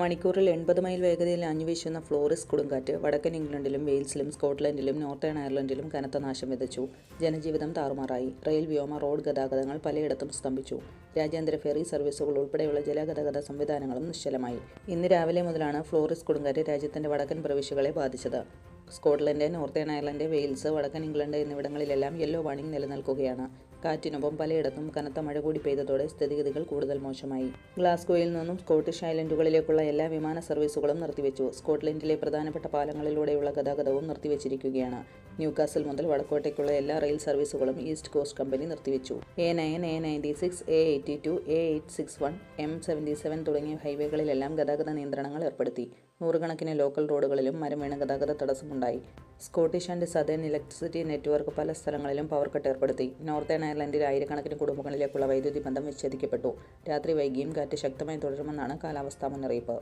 മണിക്കൂറിൽ എൺപത് മൈൽ വേഗതയിൽ അഞ്ഞുവീശുന്ന ഫ്ലോറിസ് കൊടുങ്കാറ്റ് വടക്കൻ ഇംഗ്ലണ്ടിലും വെയിൽസിലും സ്കോട്ട്ലൻഡിലും നോർത്തേൺ അയർലൻഡിലും കനത്ത നാശം വിതച്ചു. ജനജീവിതം താറുമാറായി. റെയിൽ വ്യോമ റോഡ് ഗതാഗതങ്ങൾ പലയിടത്തും സ്തംഭിച്ചു. രാജ്യാന്തര ഫെറി സർവീസുകൾ ഉൾപ്പെടെയുള്ള ജലഗതാഗത സംവിധാനങ്ങളും നിശ്ചലമായി. ഇന്ന് രാവിലെ മുതലാണ് ഫ്ലോറിസ് കൊടുങ്കാറ്റ് രാജ്യത്തിന്റെ വടക്കൻ പ്രവിശ്യകളെ ബാധിച്ചത്. സ്കോട്ട്ലൻഡ് നോർത്തേൺ അയർലൻഡ് വെയിൽസ് വടക്കൻ ഇംഗ്ലണ്ട് എന്നിവിടങ്ങളിലെല്ലാം യെല്ലോ വാർണിംഗ് നിലനിൽക്കുകയാണ്. കാറ്റിനൊപ്പം പലയിടത്തും കനത്ത മഴ കൂടി പെയ്തതോടെ സ്ഥിതിഗതികൾ കൂടുതൽ മോശമായി. ഗ്ലാസ്ഗോയിൽ നിന്നും സ്കോട്ടിഷ് ഐലൻഡുകളിലേക്കുള്ള എല്ലാ വിമാന സർവീസുകളും നിർത്തിവെച്ചു. സ്കോട്ട്ലൻഡിലെ പ്രധാനപ്പെട്ട പാലങ്ങളിലൂടെയുള്ള ഗതാഗതവും നിർത്തിവെച്ചിരിക്കുകയാണ്. ന്യൂകാസിൽ മുതൽ വടക്കോട്ടേക്കുള്ള എല്ലാ റെയിൽ സർവീസുകളും ഈസ്റ്റ് കോസ്റ്റ് കമ്പനി നിർത്തിവെച്ചു. A nine A ninety six A eighty two A eight six one M seventy seven തുടങ്ങിയ ഹൈവേകളിലെല്ലാം ഗതാഗത നിയന്ത്രണങ്ങൾ ഏർപ്പെടുത്തി. നൂറുകണക്കിന് ലോക്കൽ റോഡുകളിലും മരം ഗതാഗത തടസ്സമുണ്ടായി Scottish and Southern Electricity Network പല സ്ഥലങ്ങളിലും പവർ കട്ട് ഏർപ്പെടുത്തി. നോർത്തേൺ അയർലൻഡിൽ ആയിരക്കണക്കിന് കുടുംബങ്ങളിലേക്കുള്ള വൈദ്യുതി ബന്ധം വിച്ഛേദിക്കപ്പെട്ടു. രാത്രി വൈകിയും കാറ്റ് ശക്തമായി തുടരുമെന്നാണ് കാലാവസ്ഥാ മുന്നറിയിപ്പ്.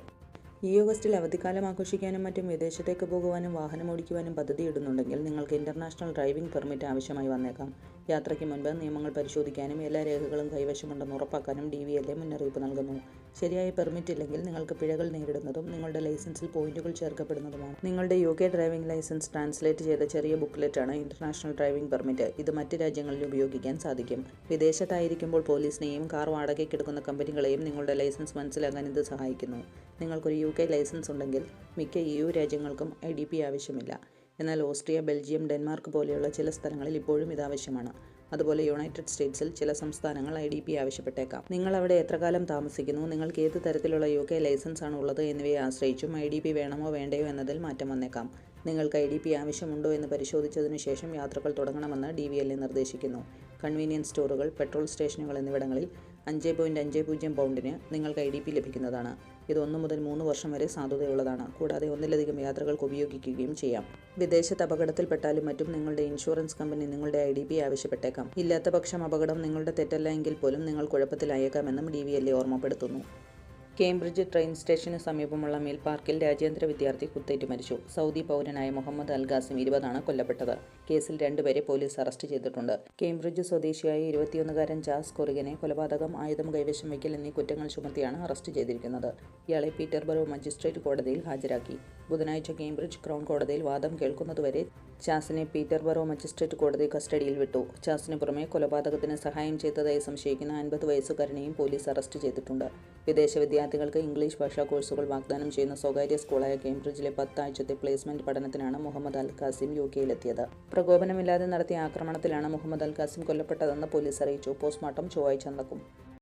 ഈ ഓഗസ്റ്റിൽ അവധിക്കാലം ആഘോഷിക്കാനും മറ്റും വിദേശത്തേക്ക് പോകുവാനും വാഹനം ഓടിക്കുവാനും പദ്ധതിയിടുന്നുണ്ടെങ്കിൽ നിങ്ങൾക്ക് ഇന്റർനാഷണൽ ഡ്രൈവിംഗ് പെർമിറ്റ് ആവശ്യമായി വന്നേക്കാം. യാത്രയ്ക്ക് മുൻപ് നിയമങ്ങൾ പരിശോധിക്കാനും എല്ലാ രേഖകളും കൈവശമുണ്ടെന്ന് ഉറപ്പാക്കാനും ഡി വി എൽ എ മുന്നറിയിപ്പ് നൽകുന്നു. ശരിയായ പെർമിറ്റ് ഇല്ലെങ്കിൽ നിങ്ങൾക്ക് പിഴകൾ നേരിടുന്നതും നിങ്ങളുടെ ലൈസൻസിൽ പോയിന്റുകൾ ചേർക്കപ്പെടുന്നതുമാണ്. നിങ്ങളുടെ U K driving licence translate ചെയ്ത ചെറിയ ബുക്ക്ലെറ്റാണ് ഇന്റർനാഷണൽ ഡ്രൈവിംഗ് പെർമിറ്റ്. ഇത് മറ്റ് രാജ്യങ്ങളിൽ ഉപയോഗിക്കാൻ സാധിക്കും. വിദേശത്തായിരിക്കുമ്പോൾ പോലീസിനെയും കാർ വാടകയ്ക്കെടുക്കുന്ന കമ്പനികളെയും നിങ്ങളുടെ ലൈസൻസ് മനസ്സിലാക്കാൻ ഇത് സഹായിക്കുന്നു. നിങ്ങൾക്കൊരു യു കെ ലൈസൻസ് ഉണ്ടെങ്കിൽ മിക്ക ഇ യു രാജ്യങ്ങൾക്കും ഐ ഡി പി ആവശ്യമില്ല. എന്നാൽ ഓസ്ട്രിയ ബെൽജിയം ഡെൻമാർക്ക് പോലെയുള്ള ചില സ്ഥലങ്ങളിൽ ഇപ്പോഴും ഇത് ആവശ്യമാണ്. അതുപോലെ യുണൈറ്റഡ് സ്റ്റേറ്റ്സിൽ ചില സംസ്ഥാനങ്ങൾ ഐ ഡി പി ആവശ്യപ്പെട്ടേക്കാം. നിങ്ങൾ അവിടെ എത്ര കാലം താമസിക്കുന്നു? നിങ്ങൾക്ക് ഏത് തരത്തിലുള്ള യു കെ ലൈസൻസ് ആണ് ഉള്ളത് എന്നിവയെ ആശ്രയിച്ചും ഐ ഡി പി വേണമോ വേണ്ടയോ എന്നതിൽ മാറ്റം വന്നേക്കാം. നിങ്ങൾക്ക് ഐ ഡി പി ആവശ്യമുണ്ടോ എന്ന് പരിശോധിച്ചതിനു ശേഷം യാത്രകൾ തുടങ്ങണമെന്ന് ഡി വി എൽ നിർദ്ദേശിക്കുന്നു. കൺവീനിയൻസ് സ്റ്റോറുകൾ പെട്രോൾ സ്റ്റേഷനുകൾ എന്നിവിടങ്ങളിൽ അഞ്ച് പോയിന്റ് അഞ്ച് പൂജ്യം പൗണ്ടിന് നിങ്ങൾക്ക് ഐ ഡി പി ലഭിക്കുന്നതാണ്. ഇത് ഒന്ന് മുതൽ മൂന്ന് വർഷം വരെ സാധുതയുള്ളതാണ്. കൂടാതെ ഒന്നിലധികം യാത്രകൾക്ക് ഉപയോഗിക്കുകയും ചെയ്യാം. വിദേശത്ത് അപകടത്തിൽപ്പെട്ടാലും മറ്റും നിങ്ങളുടെ ഇൻഷുറൻസ് കമ്പനി നിങ്ങളുടെ ഐ ഡി പി ആവശ്യപ്പെട്ടേക്കാം. ഇല്ലാത്ത പക്ഷം അപകടം നിങ്ങളുടെ തെറ്റല്ല എങ്കിൽ പോലും നിങ്ങൾ കുഴപ്പത്തിലായേക്കാമെന്നും ഡി വി എൽ ഓർമ്മപ്പെടുത്തുന്നു. കേംബ്രിഡ്ജ് ട്രെയിൻ സ്റ്റേഷന് സമീപമുള്ള മേൽപാർക്കിൽ രാജ്യാന്തര വിദ്യാർത്ഥി കുത്തേറ്റ് മരിച്ചു. സൗദി പൗരനായ മുഹമ്മദ് അൽ ഖാസിം ഇരുപതാണ് കൊല്ലപ്പെട്ടത്. കേസിൽ രണ്ടുപേരെ പോലീസ് അറസ്റ്റ് ചെയ്തിട്ടുണ്ട്. കേംബ്രിഡ്ജ് സ്വദേശിയായ ഇരുപത്തിയൊന്നുകാരൻ ജാസ് കൊറിഗനെ കൊലപാതകം ആയുധം കൈവശം വയ്ക്കൽ എന്നീ കുറ്റങ്ങൾ ചുമത്തിയാണ് അറസ്റ്റ് ചെയ്തിരിക്കുന്നത്. ഇയാളെ പീറ്റർബറോ മജിസ്ട്രേറ്റ് കോടതിയിൽ ഹാജരാക്കി. ബുധനാഴ്ച കേംബ്രിഡ്ജ് ക്രൗൺ കോടതിയിൽ വാദം കേൾക്കുന്നതുവരെ ചാസിനെ പീറ്റർബറോ മജിസ്ട്രേറ്റ് കോടതി കസ്റ്റഡിയിൽ വിട്ടു. ചാസിന് പുറമെ കൊലപാതകത്തിന് സഹായം ചെയ്തതായി സംശയിക്കുന്ന അൻപത് വയസ്സുകാരനെയും പോലീസ് അറസ്റ്റ് ചെയ്തിട്ടുണ്ട്. വിദേശ വിദ്യാർത്ഥികൾക്ക് ഇംഗ്ലീഷ് ഭാഷാ കോഴ്സുകൾ വാഗ്ദാനം ചെയ്യുന്ന സ്വകാര്യ സ്കൂളായ കേംബ്രിഡ്ജിലെ പത്താഴ്ചത്തെ പ്ലേസ്മെന്റ് പഠനത്തിനാണ് മുഹമ്മദ് അൽ ഖാസിം യു കെയിലെത്തിയത്. പ്രകോപനമില്ലാതെ നടത്തിയ ആക്രമണത്തിലാണ് മുഹമ്മദ് അൽ ഖാസിം കൊല്ലപ്പെട്ടതെന്ന് പോലീസ് അറിയിച്ചു. പോസ്റ്റ്മോർട്ടം ചൊവ്വാഴ്ച നടക്കും.